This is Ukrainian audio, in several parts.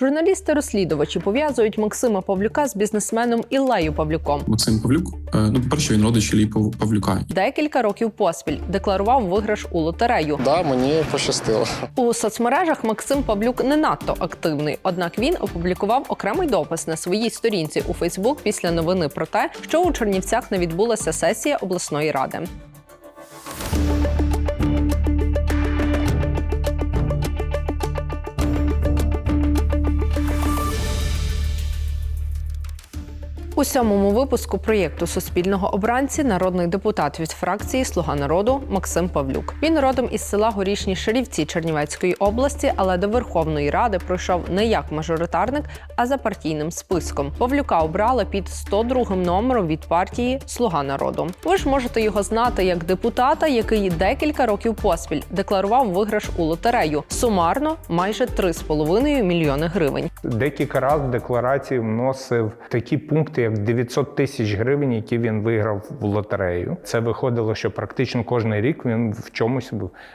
Журналісти-розслідувачі пов'язують Максима Павлюка з бізнесменом Іллею Павлюком. Максим Павлюк. Е, Ну, по-перше, він родич Іллі Павлюка. Декілька років поспіль декларував виграш у лотерею. Да, мені пощастило. У соцмережах Максим Павлюк не надто активний, однак він опублікував окремий допис на своїй сторінці у Фейсбук після новини про те, що у Чернівцях не відбулася сесія обласної ради. Сьомому випуску проєкту Суспільного обранці народний депутат від фракції Слуга народу Максим Павлюк. Він родом із села Горішні Шарівці Чернівецької області, але до Верховної Ради пройшов не як мажоритарник, а за партійним списком. Павлюка обрали під 102 номером від партії Слуга народу. Ви ж можете його знати як депутата, який декілька років поспіль декларував виграш у лотерею. Сумарно майже 3,5 мільйони гривень. Декілька разів декларації вносив такі пункти, як 900 тисяч гривень, які він виграв в лотерею. Це виходило, що практично кожен рік він в чомусь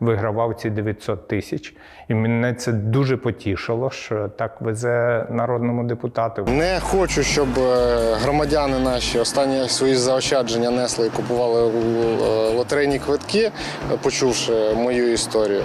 вигравав ці 900 тисяч. І мене це дуже потішило, що так везе народному депутату. Не хочу, щоб е, громадяни наші останні свої заощадження несли і купували е, лотерейні квитки, почувши мою історію.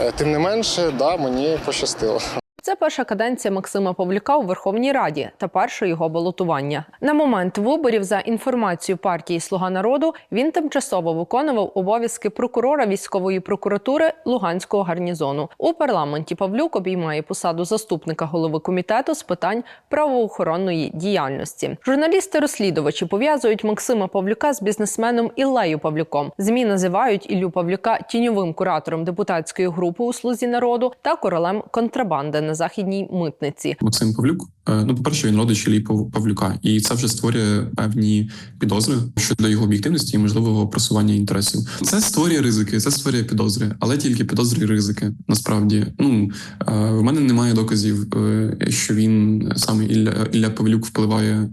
Е, Тим не менше, да, мені пощастило. Це перша каденція Максима Павлюка у Верховній Раді та перше його балотування. На момент виборів, за інформацією партії Слуга народу, він тимчасово виконував обов'язки прокурора військової прокуратури Луганського гарнізону. У парламенті Павлюк обіймає посаду заступника голови комітету з питань правоохоронної діяльності. Журналісти-розслідувачі пов'язують Максима Павлюка з бізнесменом Іллею Павлюком. Змі називають Іллю Павлюка тіньовим куратором депутатської групи у слузі народу та королем контрабанди на західній митниці. Максим Павлюк. е, Ну, по-перше, він родич Пав- Павлюка, і це вже створює певні підозри щодо його об'єктивності і можливого просування інтересів. Це створює ризики, це створює підозри, але тільки підозри і ризики. Насправді, ну е, в мене немає доказів, е, що він саме Ілля, Ілля Павлюк впливає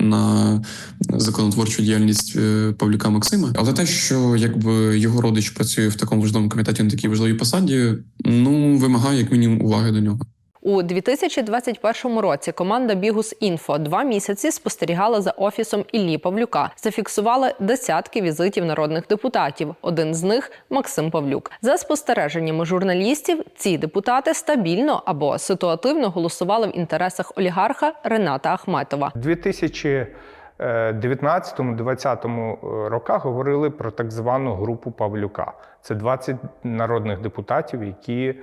на законотворчу діяльність Павлюка Максима. Але те, що якби його родич працює в такому важливому комітеті на такій важливій посаді, ну вимагає як мінімум уваги до нього. У 2021 році команда Бігус Інфо два місяці спостерігала за офісом Іллі Павлюка. Зафіксували десятки візитів народних депутатів. Один з них Максим Павлюк. За спостереженнями журналістів, ці депутати стабільно або ситуативно голосували в інтересах олігарха Рената Ахметова. У 2019-2020 роках говорили про так звану групу Павлюка. Це 20 народних депутатів, які е,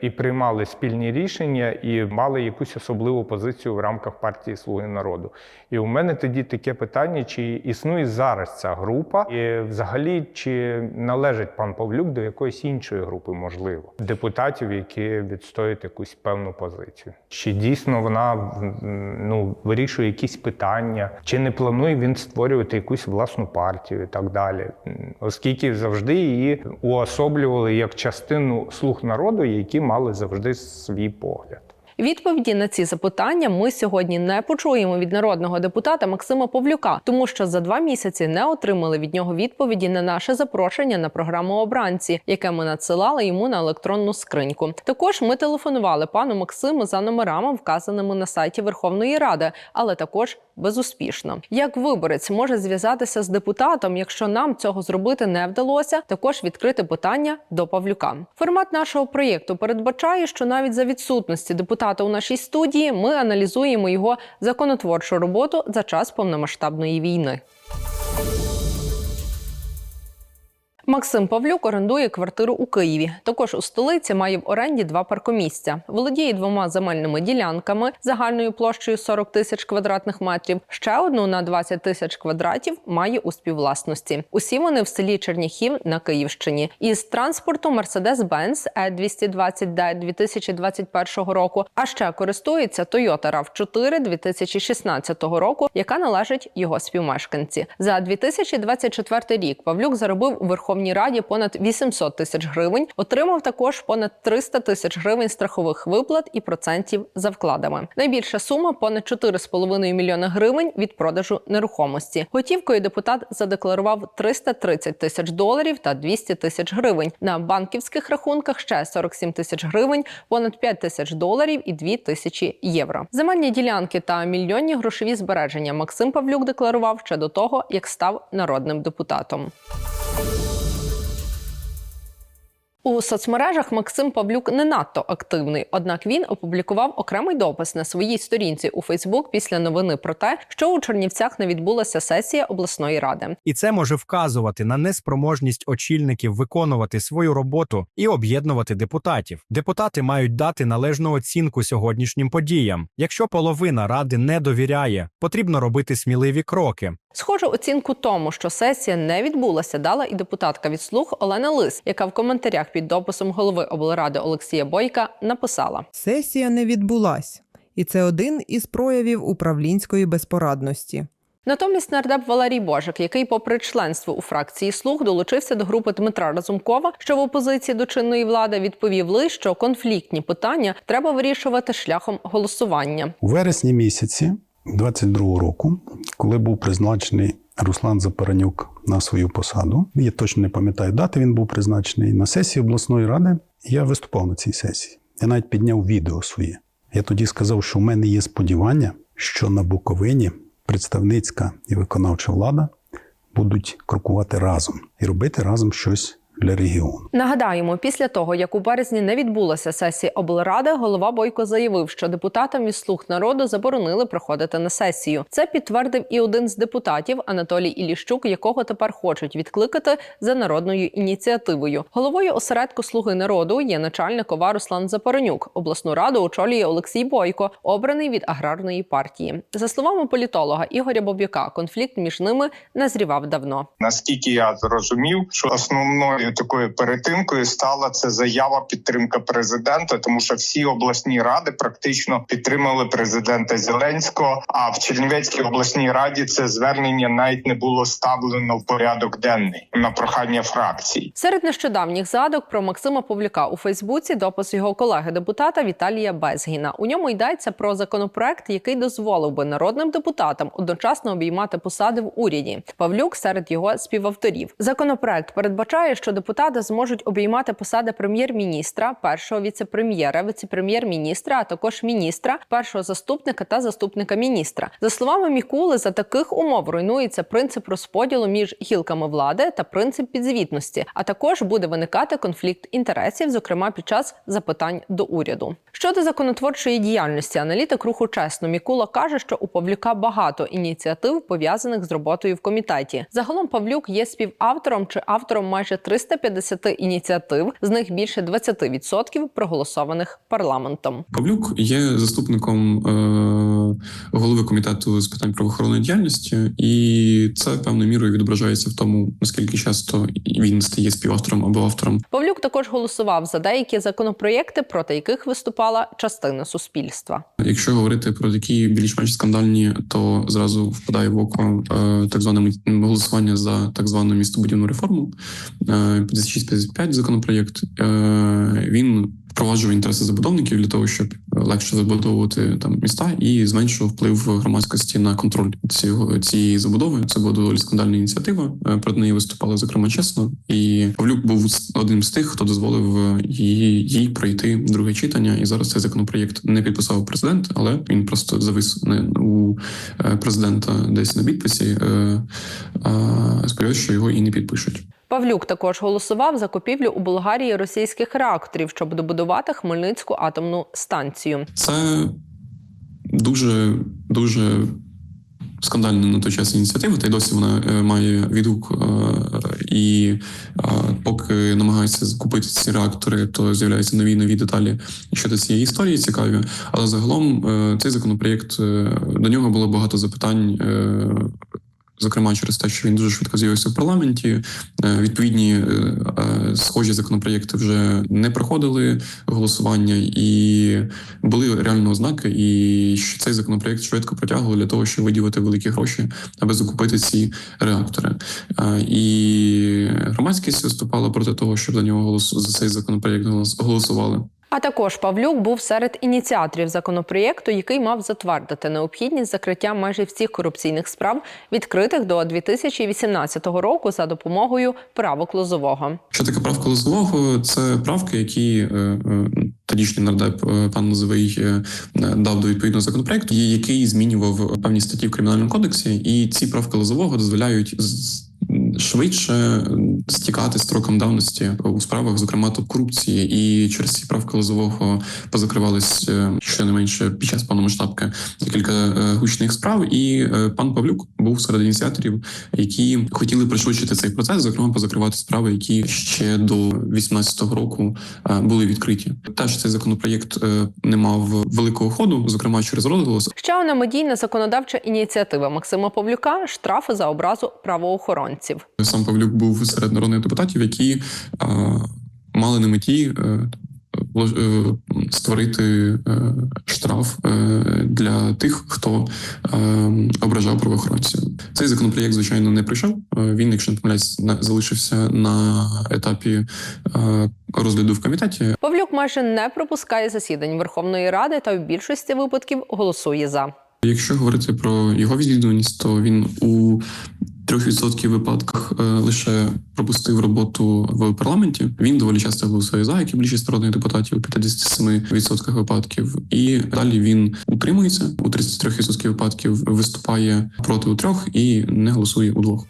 і приймали спільні рішення, і мали якусь особливу позицію в рамках партії Слуги народу. І у мене тоді таке питання: чи існує зараз ця група, і взагалі чи належить пан Павлюк до якоїсь іншої групи, можливо, депутатів, які відстоюють якусь певну позицію? Чи дійсно вона ну, вирішує якісь питання, чи не планує він створювати якусь власну партію і так далі, оскільки завжди її уособлювали як частину слуг народу, які мали завжди свій погляд. Відповіді на ці запитання ми сьогодні не почуємо від народного депутата Максима Павлюка, тому що за два місяці не отримали від нього відповіді на наше запрошення на програму обранці, яке ми надсилали йому на електронну скриньку. Також ми телефонували пану Максиму за номерами, вказаними на сайті Верховної Ради, але також безуспішно. Як виборець може зв'язатися з депутатом, якщо нам цього зробити не вдалося, також відкрити питання до Павлюка. Формат нашого проєкту передбачає, що навіть за відсутності депутата у нашій студії ми аналізуємо його законотворчу роботу за час повномасштабної війни. Максим Павлюк орендує квартиру у Києві. Також у столиці має в оренді два паркомісця. Володіє двома земельними ділянками загальною площею 40 тисяч квадратних метрів. Ще одну на 20 тисяч квадратів має у співвласності. Усі вони в селі Черніхів на Київщині. Із транспорту Mercedes-Benz E220D 2021 року. А ще користується Toyota RAV4 2016 року, яка належить його співмешканці. За 2024 рік Павлюк заробив у Верховній Раді понад 800 тисяч гривень. Отримав також понад 300 тисяч гривень страхових виплат і процентів за вкладами. Найбільша сума понад 4,5 мільйона гривень від продажу нерухомості. Готівкою депутат задекларував 330 тисяч доларів та 200 тисяч гривень. На банківських рахунках ще 47 тисяч гривень, понад 5 тисяч доларів і 2 тисячі євро. Земельні ділянки та мільйонні грошові збереження Максим Павлюк декларував ще до того, як став народним депутатом. У соцмережах Максим Павлюк не надто активний, однак він опублікував окремий допис на своїй сторінці у Фейсбук після новини про те, що у Чернівцях не відбулася сесія обласної ради. І це може вказувати на неспроможність очільників виконувати свою роботу і об'єднувати депутатів. Депутати мають дати належну оцінку сьогоднішнім подіям. Якщо половина ради не довіряє, потрібно робити сміливі кроки. Схожу оцінку тому, що сесія не відбулася, дала і депутатка від слуг Олена Лис, яка в коментарях під дописом голови облради Олексія Бойка написала: Сесія не відбулась, і це один із проявів управлінської безпорадності. Натомість нардеп Валерій Божик, який, попри членство у фракції слуг, долучився до групи Дмитра Разумкова, що в опозиції до чинної влади відповів лише, що конфліктні питання треба вирішувати шляхом голосування. У вересні місяці 22 року, коли був призначений Руслан Запаранюк на свою посаду, я точно не пам'ятаю дати, він був призначений на сесії обласної ради. Я виступав на цій сесії. Я навіть підняв відео своє. Я тоді сказав, що в мене є сподівання, що на Буковині представницька і виконавча влада будуть крокувати разом і робити разом щось для регіону. Нагадаємо, після того як у березні не відбулася сесія облради, голова Бойко заявив, що депутатам із слуг народу заборонили приходити на сесію. Це підтвердив і один з депутатів Анатолій Іліщук, якого тепер хочуть відкликати за народною ініціативою. Головою осередку Слуги народу є начальник ОВА Руслан Запоронюк. Обласну раду очолює Олексій Бойко, обраний від аграрної партії. За словами політолога Ігоря Боб'яка, конфлікт між ними назрівав давно. Наскільки я зрозумів, що основною такою перетинкою стала це заява підтримка президента, тому що всі обласні ради практично підтримали президента Зеленського. А в Чернівецькій обласній раді це звернення навіть не було ставлено в порядок денний на прохання фракцій. Серед нещодавніх згадок про Максима Павлюка у Фейсбуці допис його колеги-депутата Віталія Безгіна. У ньому йдеться про законопроект, який дозволив би народним депутатам одночасно обіймати посади в уряді. Павлюк серед його співавторів. Законопроект передбачає, що депутати зможуть обіймати посади прем'єр-міністра, першого віце-прем'єра, віце-прем'єр-міністра, а також міністра, першого заступника та заступника міністра. За словами Мікули, за таких умов руйнується принцип розподілу між гілками влади та принцип підзвітності. А також буде виникати конфлікт інтересів, зокрема під час запитань до уряду. Щодо законотворчої діяльності, аналітик руху чесно Мікула каже, що у Павлюка багато ініціатив пов'язаних з роботою в комітеті. Загалом Павлюк є співавтором чи автором майже 350 ініціатив, з них більше 20% проголосованих парламентом. Павлюк є заступником е, голови комітету з питань правоохоронної діяльності, і це певною мірою відображається в тому, наскільки часто він стає співавтором або автором. Павлюк також голосував за деякі законопроєкти, проти яких виступала частина суспільства. Якщо говорити про такі більш-менш скандальні, то зразу впадає в око е, так зване голосування за так звану містобудівну реформу. Е, 56-55 законопроєкт. Е, він впроваджував інтереси забудовників для того, щоб легше забудовувати там міста і зменшував вплив громадськості на контроль цього цієї забудови. Це була доволі скандальна ініціатива. Е, Проти неї виступали зокрема чесно. І Павлюк був одним з тих, хто дозволив е, її їй пройти друге читання. І зараз цей законопроєкт не підписав президент, але він просто завис не у е, президента десь на підписі. Е, Сподіваюся, що його і не підпишуть. Павлюк також голосував за купівлю у Болгарії російських реакторів, щоб добудувати Хмельницьку атомну станцію. Це дуже дуже скандальна на той час ініціатива, та й досі вона е, має відгук. е, І е, поки намагаються закупити ці реактори, то з'являються нові нові деталі щодо цієї історії цікаві. Але загалом цей законопроєкт до нього було багато запитань. Зокрема, через те, що він дуже швидко з'явився в парламенті, Е, відповідні е, е, схожі законопроєкти вже не проходили голосування, і були реально ознаки, і що цей законопроєкт швидко протягували для того, щоб виділити великі гроші, аби закупити ці реактори. І громадськість виступала проти того, щоб за нього голос за цей законопроєкт голос- голосували. А також Павлюк був серед ініціаторів законопроєкту, який мав затвердити необхідність закриття майже всіх корупційних справ, відкритих до 2018 року за допомогою правок Лозового. Що таке правка Лозового? Це правки, які е, е, тодішній нардеп е, пан Лозовий дав до відповідного законопроекту, який змінював певні статті в кримінальному кодексі. І ці правки Лозового дозволяють швидше стікати строком давності у справах, зокрема то корупції, і через ці правки Лозового позакривались е, щонайменше під час повномасштабки кілька е, гучних справ. І е, пан Павлюк був серед ініціаторів, які хотіли пришвидшити цей процес, зокрема позакривати справи, які ще до 18-го року е, були відкриті. Теж цей законопроєкт е, не мав великого ходу, зокрема через розголос. Ще одна медійна законодавча ініціатива Максима Павлюка штрафи за образу правоохоронців. Сам Павлюк був серед народних депутатів, які е, мали на меті. е, Створити е, штраф е, для тих, хто е, ображав правоохоронців. Цей законопроєкт, звичайно, не прийшов. Е, Він, якщо не помиляюсь, залишився на етапі е, розгляду в комітеті. Павлюк майже не пропускає засідань Верховної Ради та в більшості випадків голосує за. Якщо говорити про його відвідуваність, то він у 3% випадках е, лише пропустив роботу в парламенті. Він доволі часто голосує за, як і більшість народних депутатів у 57% випадків. І далі він утримується у 33% випадків, виступає проти у трьох і не голосує у двох.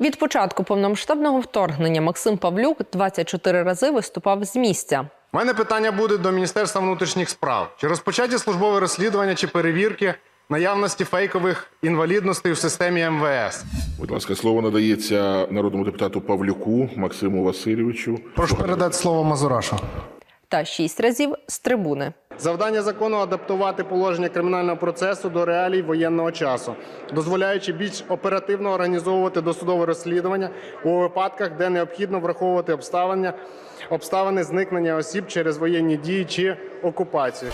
Від початку повномасштабного вторгнення Максим Павлюк 24 рази виступав з місця. У мене питання буде до Міністерства внутрішніх справ. Чи розпочаті службове розслідування чи перевірки наявності фейкових інвалідностей у системі МВС? Будь ласка, слово надається народному депутату Павлюку Максиму Васильовичу. Прошу передати слово Мазурашу. Та шість разів з трибуни. Завдання закону адаптувати положення кримінального процесу до реалій воєнного часу, дозволяючи більш оперативно організовувати досудове розслідування у випадках, де необхідно враховувати обставини, обставини зникнення осіб через воєнні дії чи окупацію.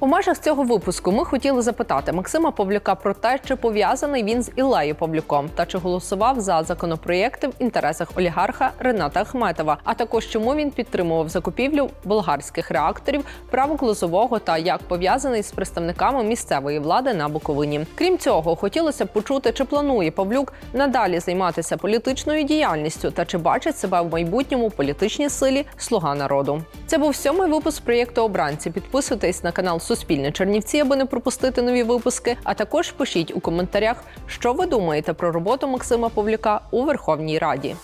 У межах цього випуску ми хотіли запитати Максима Павлюка про те, чи пов'язаний він з Іллею Павлюком та чи голосував за законопроєкти в інтересах олігарха Рената Ахметова, а також чому він підтримував закупівлю болгарських реакторів, правок Лозового та як пов'язаний з представниками місцевої влади на Буковині. Крім цього, хотілося б почути, чи планує Павлюк надалі займатися політичною діяльністю та чи бачить себе в майбутньому політичній силі Слуга народу. Це був сьомий випуск проєкту Обранці. Підписуйтесь на канал Суспільне Чернівці, аби не пропустити нові випуски. А також пишіть у коментарях, що ви думаєте про роботу Максима Павлюка у Верховній Раді.